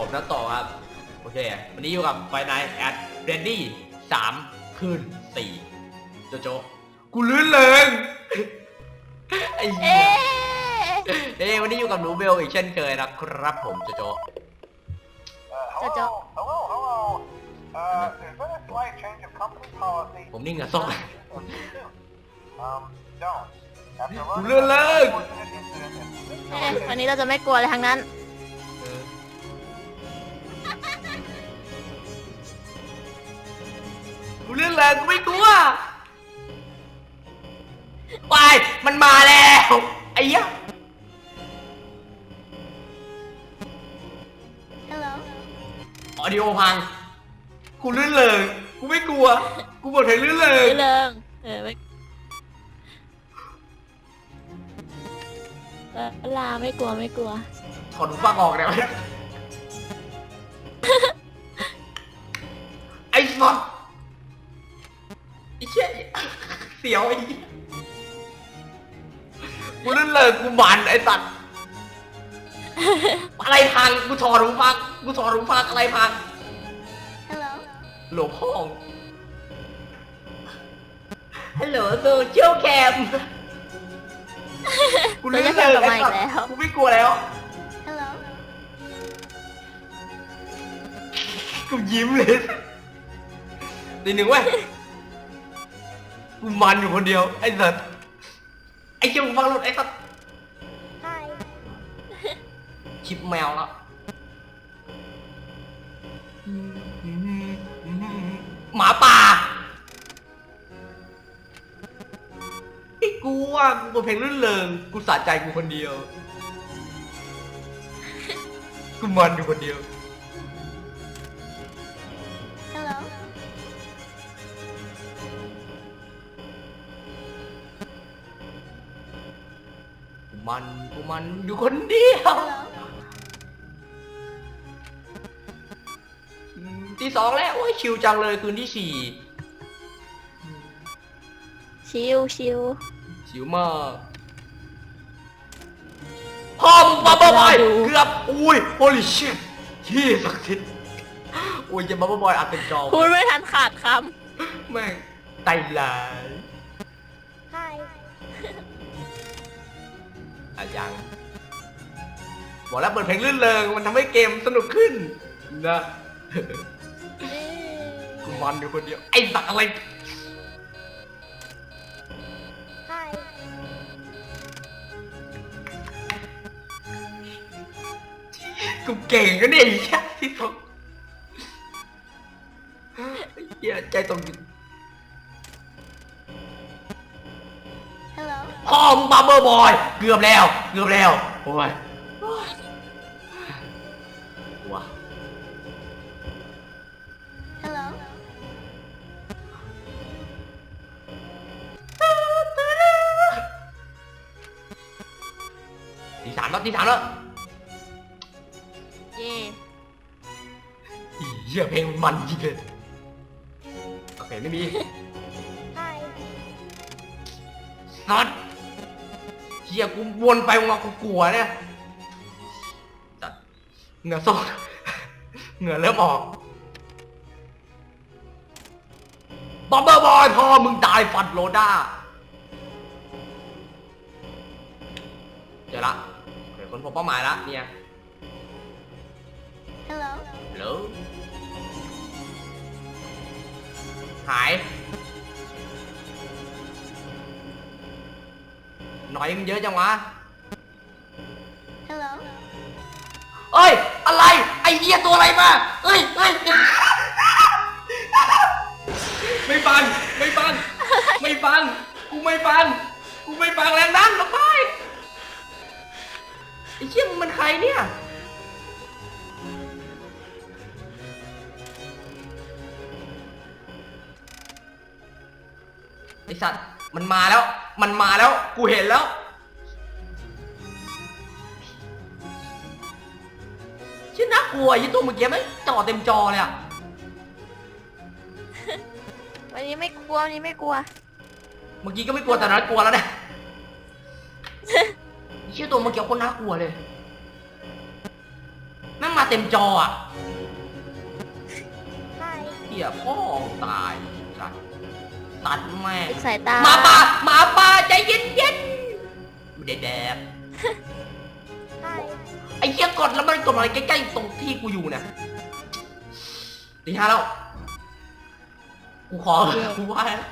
ผมนัดต่อครับ โอเค วันนี้อยู่กับไฟน l แอดเรนดี้สามคืนสี่โจโจกูลื่นเริงไอ้เหี้เอ๊ยะเอ้ยวันนี้อยู่กับหนูเบลอีกเช่นเคยนะครับผมโจโจ Uh, Jojo. hello, hello, hello. Uh, there's been a slight change of company policy. ผมนี่เหงาซอก Um, don't. After กู learning เลื่อนเลิก about the unfortunate incident in เอ๊ะวันนี้เราจะไม่กลัวอะไรทั้งนั้น กูลื่นเริงกูไม่กลัวไปมันมาแล้วไอ้เหี้ย Hello ออดิโอพัง กูลื่นเริงกูไม่กลัว กูบอกให้ลื่นเริงไม่เลิงเออไม่เออลาไม่กลัวไม่กลัว ถอดหูฟังออกได้ไหมไอ้ฟังไอ้เชี่ย เสียวไอ้เหี้ยกูลื่นเริงกูหมันไอ้สัตว์อะไรพังกูถอดหูฟังกูถอดหูฟังอะไรพัง Hello หลวงพ่อฮัลโหลโซเชียลแคมกูลื่นเราจะเริงกลับไอ้มาอีสักตแล้วว์กูไม่กลัวแล้ว Hello กูยิ้มเลยตีหนึ่งเว้ย กูมันอยู่คนเดียวไอ้สัตว์ไอ้เจ้าฟังรถไอ้สัตว์ Hi ชิปแมวแล้วหมาป่าไอ้กูว่ากูเป็นเพลงรื่นเริงกูสะใจกูคนเดียว กูมันอยู่คนเดียว มันกูมันอยู่คนเดียวอืมที่สองแล้ว โอ้ยชิวจังเลยคืนที่สี่ชิวชิวชิวมากพ่อมึงบับเบิ้ลบอยรอดูเกือบอุ้ยโอลิชิตที่ศักดิ์สิทธิ์อุ้ยจะบับเบิ้ลบอยอัดเป็นจอพูดไม่ทันขาดคแม่งไตลายำ Hi อะยังบอกแล้วเปิดเพลงลื่นเริงมันทำให้เกมสนุกขึ้นนะกูมันอยู่คนเดียวไอ้สักอะไร Hi กูเก่งก็เนี่ยไอ้เหี้ยที่ตรงไอ้เหี้ยใจตรง พ่อมึงบับเบอร์บอย เกือบแล้ว เกือบแล้ว โอ้ยว้า Hello ทีสามแล้วทีสามแล้วเย่อีเหี้ยเพลงมันจริงเลยโอเคไม่มี Hi นัด เหี้ยกูวนไปวนมากูกลัวเนี่ยจัดเหงื่อโซกเหงื่อเริ่มออกบับเบอร์บอยพ่อมึงตายฟันโลด้าเจอละเดี๋ยวคนพบเป้าหมายละเนี่ย Hello หรือหาย หน่อยมึงเยอะจังวะ Hello เอ้ย อะไร ไอ้เหี้ยตัวอะไรมาเอ้ยเอ้ยไม่ฟังไม่ฟังไม่ฟังกูไม่ฟังกูไม่ฟังแรงดันลงไปไอ้เชี่ยมึงมันใครเนี่ย ไอสัตว์ มันมาแล้ว มันมาแล้ว กูเห็นแล้วชื่อน่ากลัวยี่ตัวเมื่อกี้ไม่จอเต็มจอเลยอะวันนี้ไม่กลัววันนี้ไม่กลัว เมื่อกี้ก็ไม่กลัวแต่นั้นกลัวแล้วเนี่ยชื่อตัวเมื่อกี้คนน่ากลัวเลยแม่งมาเต็มจออะใช่เหี้ยพ่อตายสัตว์ ตัดแม่งสายตาหมาป่าหมาป่าใจเย็นเย็นๆไม่ได้แดกใช่ไอ้เหี้ยกดแล้วมันกดอะไรใกล้ๆตรงที่กูอยู่เนี่ยตีห้าแล้วกูขอกูว่าแล้ว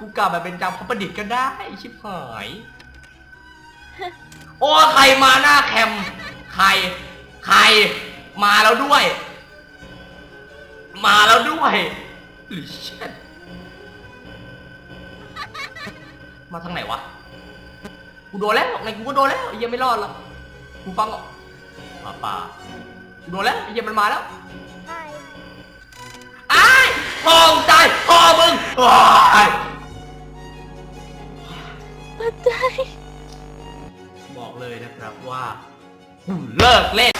กูกลับมาเป็นจำพระประดิษฐ์ก็ได้ชิบหายโอ้ใครมาหน้าแคมใคร ใครมาแล้วด้วย มาแล้วด้วยหรือเช่น มาทางไหนวะ กูโดนแล้วไงกูก็โดนแล้วไอ้เหี้ยังไม่รอดหรอกกูฟังหรอกป่าป่ากูโดนแล้วไอ้เหี้ยังมันมาแล้วใช่ไอ้ายพ่อมึงตายพ่อมึงอ้ายหัวใจบอกเลยนะครับว่ากูเลิกเล่น